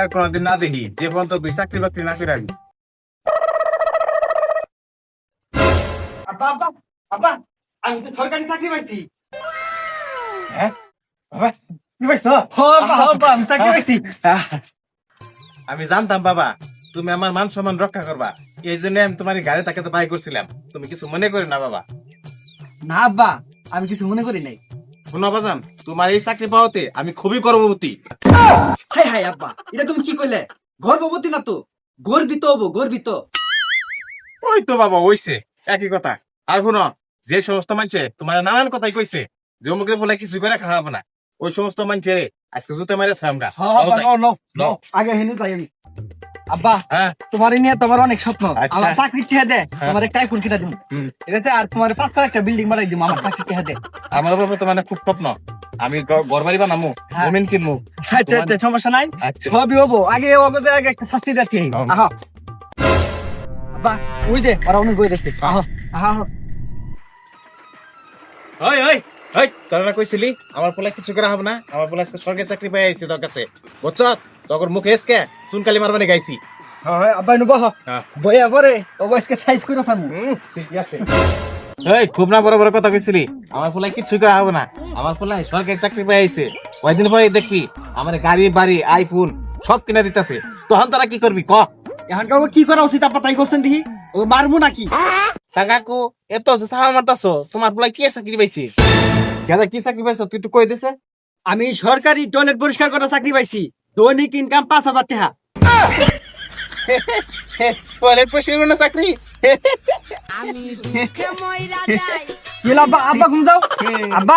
আর কোনোদিন না দেখি যে পর্যন্ত তুই চাকরি বাকরি না ফিরাবি। আমি তো সরকারি চাকরি পাইছি। হ্যাঁ? বাবা কি পাইছ? ও আব্বা আব্বা আমি চাকরি পাইছি। আমি জানতাম বাবা তুমি আমার মান সম্মান রক্ষা করবা। এই জন্য আমি তোমার গাড়ি তাকে তো বাই করছিলাম। তুমি কিছু মনে করে না বাবা। না আব্বা আমি কিছু মনে করি নাই। বাজান তোমার এই চাকরি পাওয়াতে আমি খুবই গর্ববতী হাই হাই আব্বা এটা তুমি কি কইলে? গর্ভবতী না তো? গর্বিত হব গর্বিত। ওই তো বাবা ওইছে একই কথা। আর শোনো যে সমস্ত মানুষে তোমার নানান কথাই কইছে যে অমুকের বলে কিছু করে খাওয়াবো না। ওই সমস্ত মানুষের আজকে জুতে মারে থামগা. আগে হেনে যাই আমি। আব্বা হ্যাঁ। তোমার নিয়ে তোমার অনেক স্বপ্ন। আচ্ছা। আমার চাকরি দে হ্যাঁ। তোমার কিনা দিব হুম। এটাতে আর তোমার পাঁচটা একটা বিল্ডিং বানাই দিব আমার চাকরি দে। আমার বাবা তো মানে খুব স্বপ্ন। আমি ঘর বাড়ি বানামু হ্যাঁ। জমিন কিনবো আচ্ছা আচ্ছা সমস্যা নাই। আচ্ছা। সবই হব। আগে আগে একটা শাস্তি দিতে। আহা। আব্বা ওই যে ওরা অনেক বই রয়েছে আহা আহা ওই ওই ওই তোরা কইছিলি আমার পোলা কিছু করা হবে না। আমার পোলা আজকে সরকারি চাকরি পেয়ে আইছে তোর কাছে। বুঝছ? তখন মুখে এসকে। চুনকালি মারবানি গাইছি। হ্যাঁ হ্যাঁ। বইয়া পরে ও আজকে সাইজ করে সামু হুম, ঠিক আছে। এই খুব না বড় বড় কথা কইছিলি। আমার পোলা কিছু করা হবে না। আমার পোলা সরকারি চাকরি পেয়ে আইছে। কয়দিন পরে দেখবি আমার গাড়ি বাড়ি আইফোন সব কিনা দিতেছে। তখন তোরা কি করবি ক? এখন কাউ কি করা উচিত আপা তাই করছেন দেখি। ও মারমু নাকি? কাকাকু এত যে সাহা মারতাছো তোমার পোলা কি চাকরি পাইছি? গাদা কি চাকরি পাইছো তুই কই দিছে? আমি সরকারি টয়লেট পরিষ্কার করা চাকরি পাইছি। দৈনিক ইনকাম পাঁচ হাজার টাকা। টয়লেট পরিষ্কার না চাকরি? আমি আব্বা আব্বা ঘুম যাও আব্বা